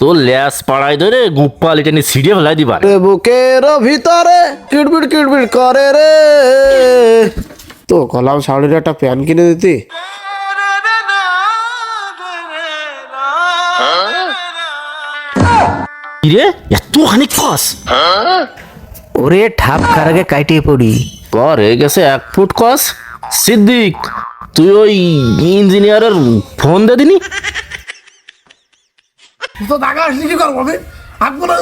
তোর ল্যাস পাড়াই ধরে গুপ্পা লিটানি সিঁড়িয়ে ফেলাই দিবার। রে বুকের ভিতরে কিড়বিড় কিড়বিড় করে রে। তো কলাম শাড়ির একটা প্যান্ট কিনে দিতি। রে? এত খানিক কস ওরে ঠাপ কারাগে কাটিয়ে পড়ি। পর গেছে এক ফুট কস। সিদ্দিক তুই ওই ইঞ্জিনিয়ারের ফোন দে দিনি? তো টাকা আসলি কি করব আমি? আসব না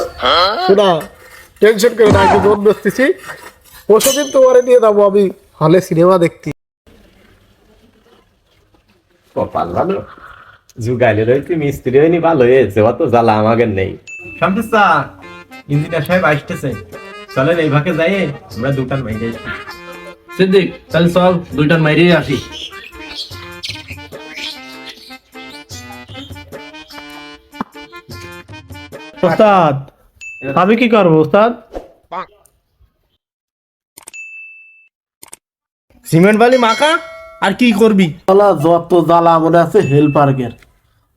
শোনা টেনশন করে না আমি জোর বসতেছি পরশু দিন তোমারে নিয়ে যাব আমি হলে সিনেমা দেখতে। কপাল ভালো যুগাইলে রয়েছে মিস্ত্রি হয়নি ভালো হয়েছে অত জ্বালা আমাদের নেই। শামসুর স্যার ইঞ্জিনিয়ার সাহেব আসতেছে। চলেন এই ভাগে যাই আমরা দুটান মাইরে আসি। সিদ্দিক চল চল দুইটার মাইরে আসি। ওস্তাদ আমি কি করব ওস্তাদ? সিমেন্ট বালি মাখা? আর কি করবি? শালা যত জ্বালা মনে আছে হেল পার্কের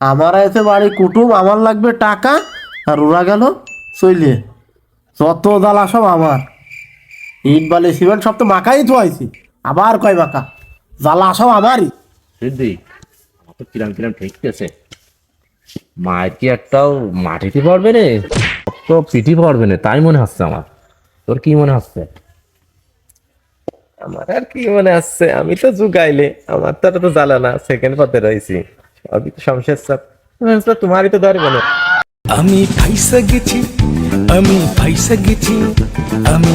আমার আছে বাড়ি কুটুম আমার লাগবে টাকা আর ওরা গেল চইলে। যত জ্বালা সব আমার। ইট বালি সিমেন্ট সব তো মাখাই থুয়াইছি। আবার কয় মাখা? জ্বালা সব আমারই। সিদ্দিক আমার তো কিরাম কিরাম ঠেকতেছে। মায়ের কি একটাও মাটিতে পড়বে রে? তো পিঠি পড়বে না তাই মনে হচ্ছে আমার। তোর কি মনে হচ্ছে? আমার আর কি মনে আসছে আমি তো যুগাইলে আমার তো তো জ্বালা না সেকেন্ড পথে রয়েছি। সবই তো সমস্যার সব তোমারই তো ধরবে না। আমি ফাইসা গেছি আমি ফাইসা গেছি আমি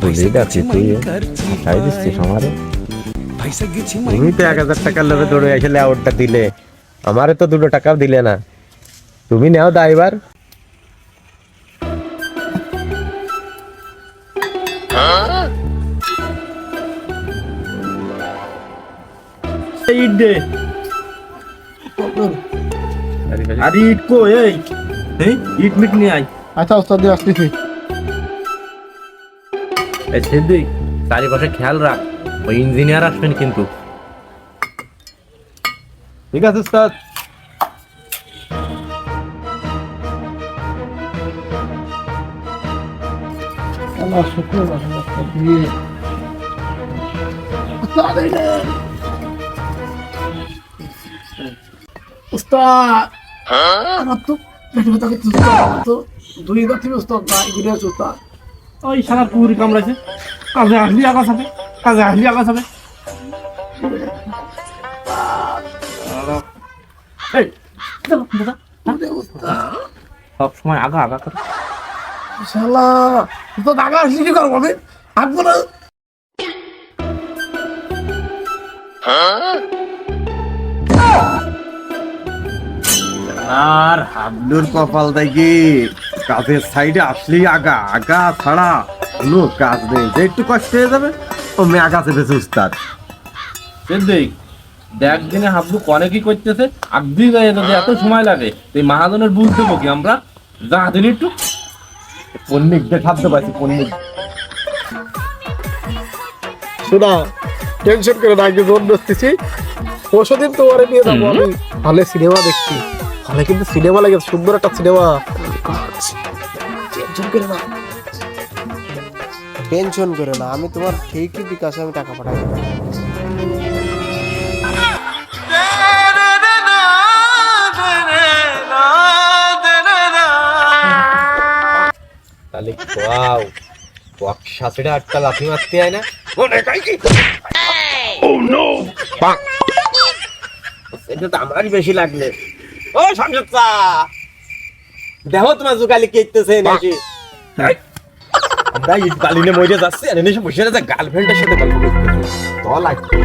বুঝে গেছি তুই খাই দিচ্ছিস আমারে। ফাইসা গেছি তুমি তো এক হাজার টাকার লোভে দৌড়ে আসলে আউটটা দিলে আমারে তো দুটো টাকাও দিলে না। তুমি নেও দায়বার ইট দে। আর ইট কো এই? ইট মিট নিয়ে আয়। আচ্ছা ওস্তাদ আসতেছি। এই সিদ্দিক চারিপাশে খেয়াল রাখ ওই ইঞ্জিনিয়ার আসবেন কিন্তু। ঠিক আছে উস্তাদ আল্লাহ শুক্র দিয়ে উস্তাদ আমার তো পেটে ব্যথা করছে তো দুই বার থেকে উস্তাদ নাই ঘুরে আছে উস্তাদ ওই সারা পুরি কামড়াইছে কাজে আসলি আগাছ হবে কাজে আসলি আগাছ হবে সব সময় আগা আগা করে। শালা উস্তাদ আগে আসলি কি করব আমি? আসব না। আর হাবলুর কপাল দেখি কাজের সাইডে আসলেই আগা আগা ছাড়া কোনো কাজ নেই। যে একটু কষ্ট হয়ে যাবে ও মে আগা চেপেছে উস্তাদ। সিদ্দিক দেখ দিনে হাবলু কনে কি করতেছে আগদি যায় যদি এত সময় লাগে এই মাহাজনের বুঝ দেবো কি আমরা? যা দিন একটু। পণ্ডিকদের খাদ্য পাইছি পণ্ডিক শোনা টেনশন করে না আগে জোর বসতেছি পরশু দিন তোমারে নিয়ে যাব আমি। হলে সিনেমা দেখছি। হলে কিন্তু সিনেমা লাগে সুন্দর একটা সিনেমা। টেনশন করে না। টেনশন করে না আমি তোমার ঠিকই বিকাশে আমি টাকা পাঠাই। তাহলে ওয়াও বক্সা ছেড়ে আটটা লাথি মারতে হয় না? মনে কাই কি? ও নো পাক এটা তো আমারই বেশি লাগলে। ও সংযুক্তা দেখো তোমার জুগালি কেটেছে নাকি আমরা ইট বালিনে মরে যাচ্ছি আর এনে বসে আছে গার্লফ্রেন্ডের সাথে গল্প করতেছে তো লাগছে